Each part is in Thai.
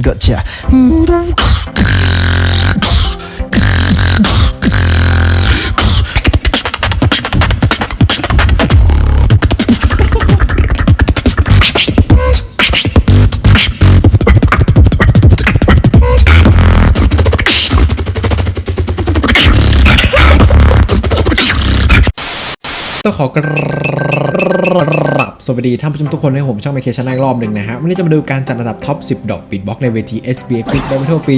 Gotcha. Tuh kok สวัสดีท่านผู้ชมทุกคนนผมช่องไมเคชันอีกรอบหนึ่งนะฮะวันนี้จะมาดูการจัดอันดับท็อป 10 ดอกบิดบ็อกในเวที SBA Quick Battle ปี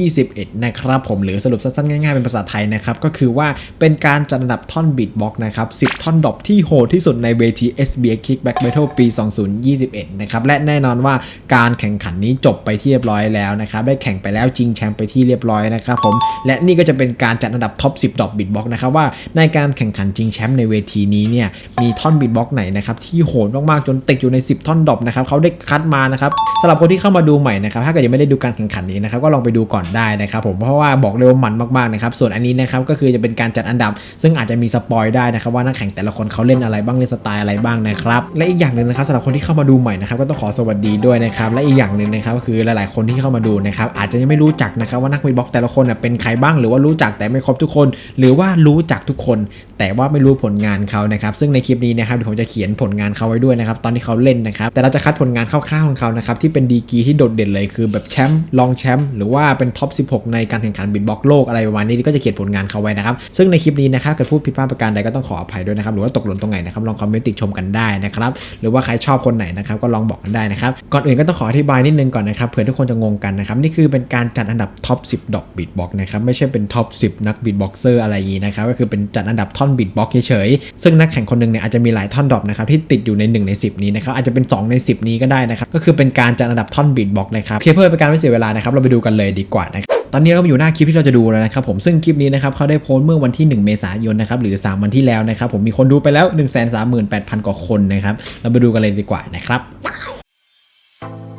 2021 นะครับผมหรือสรุปสั้นๆ ง่ายๆ เป็นภาษาไทยนะครับ ก็คือว่าเป็นการจัดอันดับท่อนบิดบ็อกนะครับ 10 ท่อนดอกที่โหดที่สุดในเวที SBA Kick Back Battle ปี 2021 นะครับและแน่นอนว่าการแข่งขันนี้จบไปที่เรียบร้อยแล้วนะครับได้แข่งไปแล้วจริงแชมป์ไปที่เรียบร้อยนะครับผมและนี่ก็จะเป็นการจัดอันดับท็อป 10 ดอกบิดบ็อกนะครับว่าในการแข่งขันจริงแชมป์ในเวทีนี้เนี่ยมีท่อนบิดบ็อกไหนนะครับที่โหหดมากๆจนติดอยู่ใน 10 ท่อนดอกนะครับเขาได้คัดมานะครับสำหรับคนที่เข้ามาดูใหม่นะครับถ้าเกิดยังไม่ได้ดูการแข่งขันนี้นะครับก็ลองไปดูก่อนได้นะครับผมเพราะว่าบอกเลยว่ามันมากๆนะครับส่วนอันนี้นะครับก็คือจะเป็นการจัดอันดับ ซึ่งอาจจะมีสปอยได้นะครับว่านักแข่งแต่ละคนเขาเล่นอะไรบ้างเล่นสไตล์อะไรบ้างนะครับและอีกอย่างหนึ่งนะครับสำหรับคนที่เข้ามาดูใหม่นะครับก็ต้องขอสวัสดีด้วยนะครับและอีกอย่างหนึ่งนะครับก็คือหลายๆ คนที่เข้ามาดูนะครับอาจจะยังไม่รู้จักนะครับว่านักบิดบ็อกแต่ละคนเป็นใครบ้างหรือว่ารู้จักแต่ไม่ครบทุกคน หรือว่ารู้จักทุกคน แต่ว่าไม่รู้ผลงานเขานะครับซึ่งในคลิปนี้นะครับเดี๋ยวผมจะเขียนผลงานเขาไว้ด้วยนะครับตอนที่เขาเล่นนะครับแต่เราจะคัดผลงานคร่าวๆของเขานะครับที่เป็นดีกีที่โดดเด่นเลยคือแบบแชมป์รองแชมป์หรือว่าเป็นท็อป 16 ในการแข่งขันบิดบ็อกโลกอะไรประมาณนี้ก็จะเขียนผลงานเขาไว้นะครับซึ่งในคลิปนี้นะครับเกิดพูดผิดพลาดประการใดก็ต้องขออภัยด้วยนะครับหรือว่าตกหล่นตรงไหนนะครับลองคอมเมนต์ติชมกันได้นะครับหรือว่าใครชอบคนไหนนะครับก็ลองบอกกันได้นะครับก่อนอื่นก็ต้องขออธิบายนิดนึงก่อนนะครับเผื่อทุกคนจะงงกันนะครับนี่คือเป็นการจัดอันดับท็อป 10 ดอกบิดบ็อกนะครับไม่ใช่เป็นท็อป 10 นักบิดบ็อกเซอร์อะไรอย่างนี้นะครับก็คือเป็นจัดอันดับท่อนบิดบ็อกเฉยๆซึ่งนักแข่งคนนึงเนี่ยอาจจะมีหลายท่อนดรอปนะครับที่ติดอยูู่ใน 1 ใน 10 นี้นะครับอาจจะเป็น 2 ใน 10 นี้ก็ได้นะครับก็คือเป็นการจัดอันดับท่อนบิดบ็อกนะครับเพื่อเพื่อเป็นการไม่เสียเวลานะครับเราไปดูกันเลยดีกว่านะครับตอนนี้เราอยู่หน้าคลิปที่เราจะดูแล้วนะครับผมซึ่งคลิปนี้นะครับเขาได้โพสต์เมื่อวันที่ 1 เมษายนนะครับหรือ 3 วันที่แล้วนะครับผมมีคนดูไปแล้ว 1 3 8 0 0 0 กว่าคนนะครับเราไปดูกันเลยดีกว่านะครับ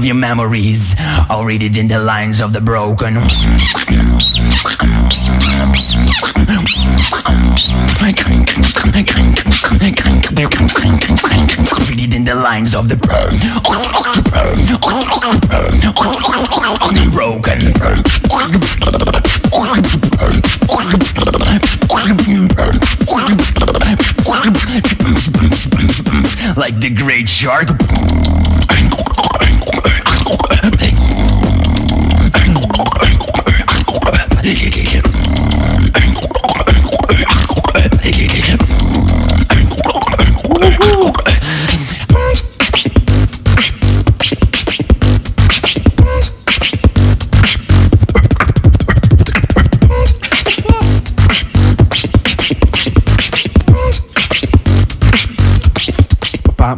of your memories. I'll read it in the lines of the broken. Read it in the lines of the burn. Broken. Like the great shark.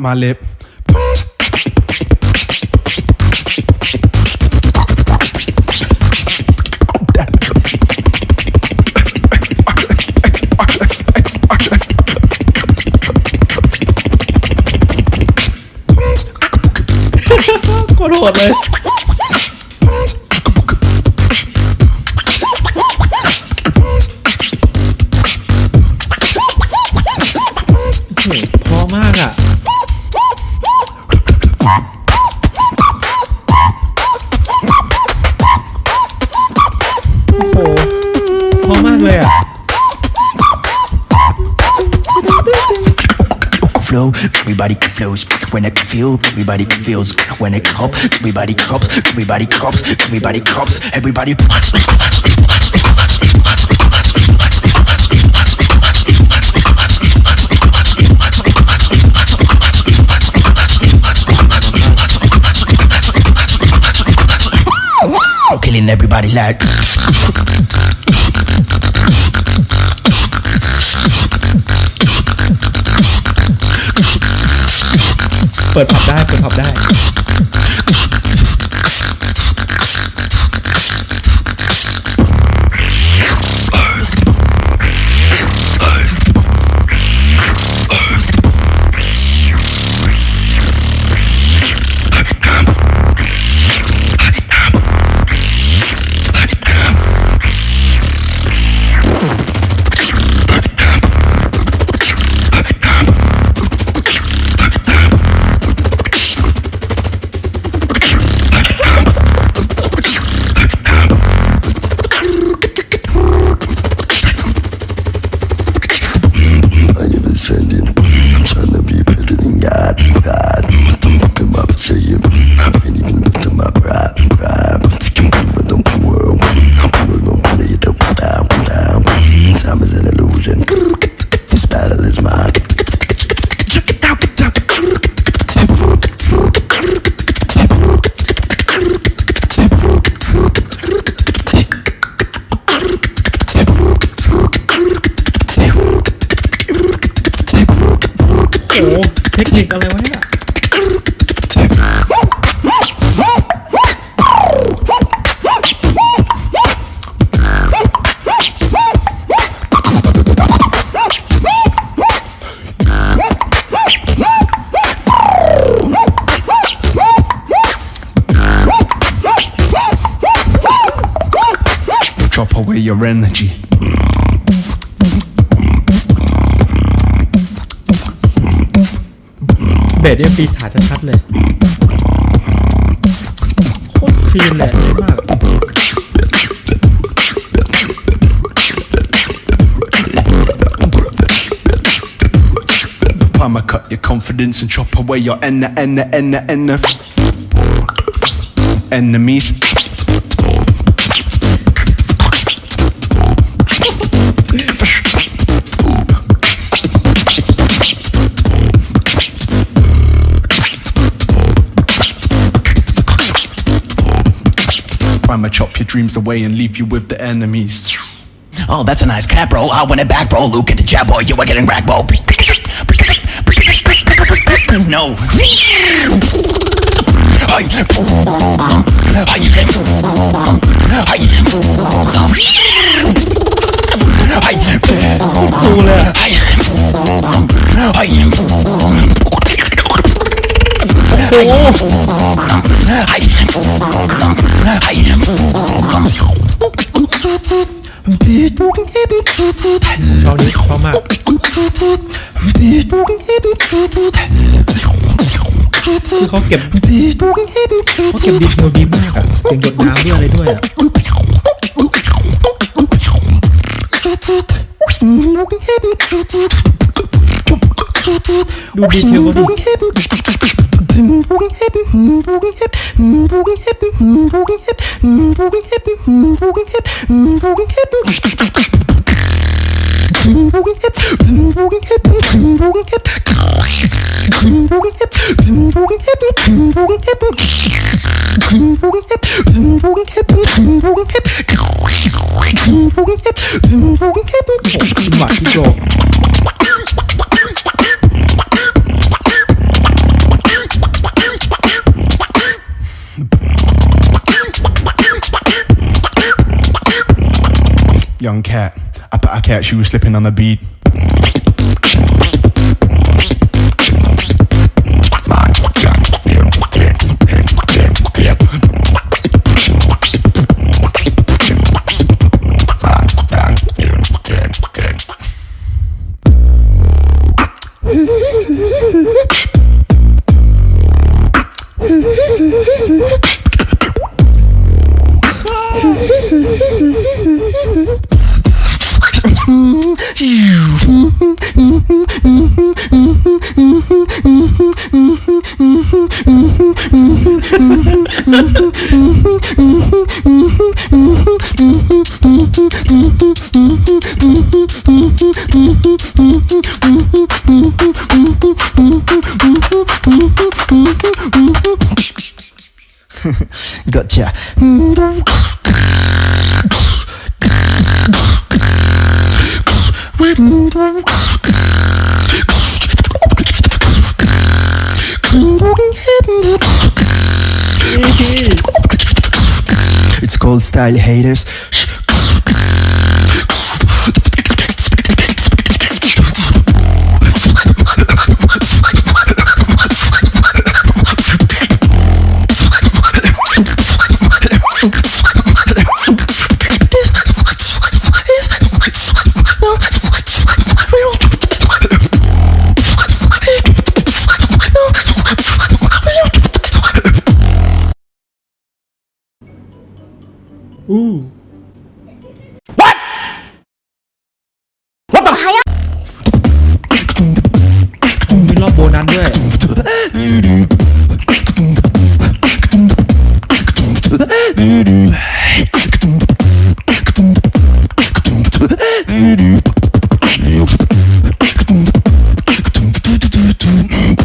My lip. 我们 flow, everybody flows. When it feel, everybody feels. When it cop, everybody cops, everybody cops, everybody cops, everybody. Killing everybody like เปิดผับได้ เปิดผับได้ pride, pride. Put them, put up to you. I can't even put them up, pride, pride. I'm taking people, don't be world. I'm pulling don't put down, put down. Time is an illusion. This battle is mine. Check it out, get out. Oh. เทคนิคอะไรวะเนี่ย Drop away your energy. เบสเนี่ยปีศาจชัดๆเลยโคตรคลีนเลยเล่นมาก I'ma cut your confidence and chop away your enna enna enna enna enemies. I'ma chop your dreams away and leave you with the enemies. Oh, that's a nice cap, bro. I want it back, bro. Luke at the jab, boy. You are getting ragged, bro. No. Oh. ชอบนี้ชอบมากคือเขาเก็บเขาเก็บดีเทลดีมากอะเสียงหยดน้ำด้วยอะไรด้วยอะดูดีเทลเขาดิ 맛있죠? young cat. I put a cat, she was slipping on the beat. Gotcha. It's called Style Haters. มีรอบโบนัสด้วย I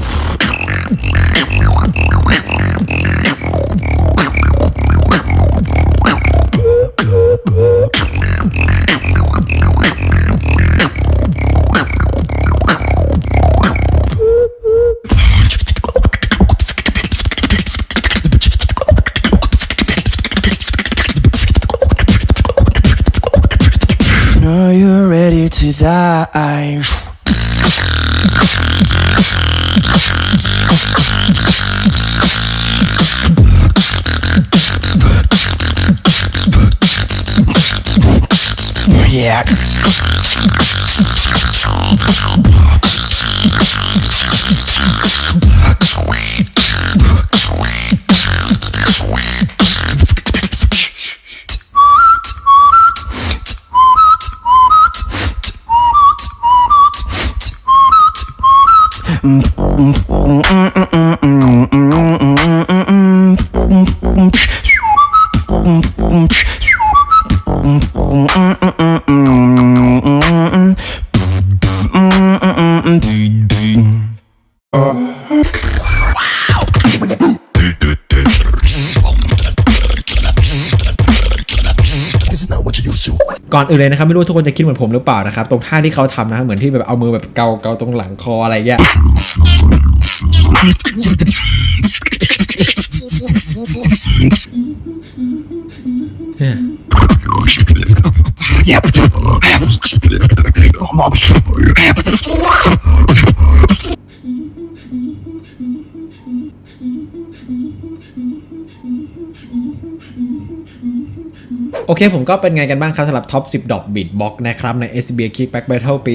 back. ก่อนอื่นเลยนะครับไม่รู้ทุกคนจะคิดเหมือนผมหรือเปล่านะครับ ตรงท่าที่เขาทำนะครับเหมือนที่แบบเอามือแบบเกาเกาตรงหลังคออะไรเงี้ย Ama โอเคผมก็เป็นไงกันบ้างครับสำหรับท็อป 10 ดอกบิดบ็อกนะครับ ใน SBA Kickback Battle ปี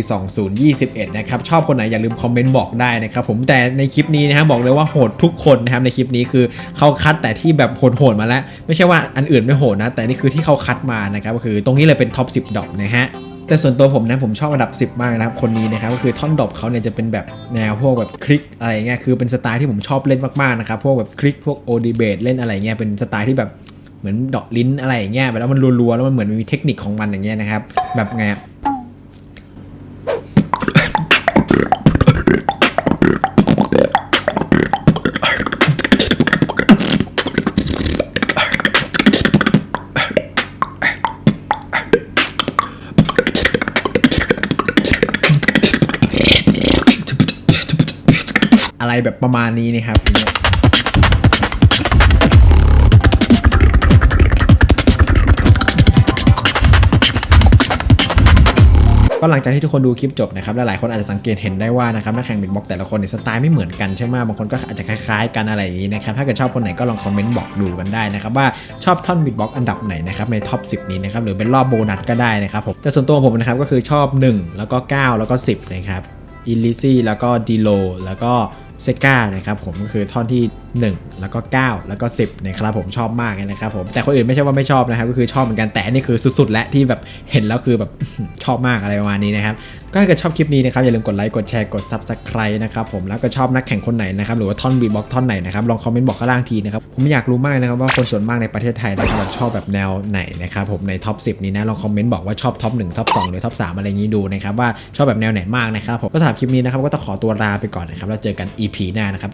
2021 นะครับ ชอบคนไหนอย่าลืมคอมเมนต์บอกได้นะครับผมแต่ในคลิปนี้นะครับบอกเลยว่าโหดทุกคนนะครับในคลิปนี้คือเขาคัดแต่ที่แบบโหดๆมาแล้ว ไม่ใช่ว่าอันอื่นไม่โหดนะ แต่นี่คือที่เขาคัดมานะครับก็คือตรงนี้เลยเป็นท็อป 10 ดอกนะฮะแต่ส่วนตัวผมนะผมชอบอันดับ 10 มากนะครับ คนนี้นะครับก็คือท่อนดอปเขาเนี่ยจะเป็นแบบแนวพวกแบบคลิกอะไรเงี้ยคือเป็นสไตล์ที่ผมชอบเล่นมากๆนะครับพวกแบบคลิกพวกโอดีเบตเล่นอะไรเงี้ยเป็นสไตล์ที่แบบ เหมือนดอกลิ้นอะไรอย่างเงี้ยแล้วมันรัวๆแล้วมันเหมือนมีเทคนิคของมันอย่างเงี้ยนะครับ แบบไงอะอะไรแบบประมาณนี้นะครับ ก็หลังจากที่ทุกคนดูคลิปจบนะครับหลายๆคนอาจจะสังเกตเห็นได้ว่านะครับนักแข่งบิดบ็อกแต่ละคนเนี่ยสไตล์ไม่เหมือนกันใช่ไหมบางคนก็อาจจะคล้ายๆกันอะไรอย่างนี้นะครับถ้าเกิดชอบคนไหนก็ลองคอมเมนต์บอกดูกันได้นะครับว่าชอบท่อนบิดบ็อกอันดับไหนนะครับในท็อป10 นี้นะครับหรือเป็นรอบโบนัสก็ได้นะครับผมแต่ส่วนตัวผมนะครับก็คือชอบ 1 แล้วก็ 9 แล้วก็ 10นะครับอิลิซี่แล้วก็ดีโลแล้วก็ เซกานะครับผมก็คือท่อนที่ 1 แล้วก็ 9 แล้วก็ 10นะครับผมชอบมากเลยนะครับผมแต่คนอื่นไม่ใช่ว่าไม่ชอบนะครับก็คือชอบเหมือนกันแต่อันนี่คือสุดๆและที่แบบเห็นแล้วคือแบบชอบมากอะไรประมาณนี้นะครับก็ถ้าเกิดชอบคลิปนี้นะครับอย่าลืมกดไลค์กดแชร์กด subscribe นะครับผมแล้วก็ชอบนักแข่งคนไหนนะครับหรือว่าท่อนบีบ็อกท่อนไหนนะครับลองคอมเมนต์บอกข้างล่างทีนะครับผมอยากรู้มากนะครับว่าคนส่วนมากในประเทศไทยนะครับชอบแบบแนวไหนนะครับผมในท็อป10 นี้นะลองคอมเมนต์บอกว่าชอบท็อป1ท็อป2หรือท็อป3อะไรอย่างนี้ดูนะครับว่าชอบแบบแนวไหนมากนะครับผมก็สำหรับคลิปนี้นะครับก็ต้องขอตัวลาไปก่อนนะครับแล้วเจอกัน EP หน้านะครับ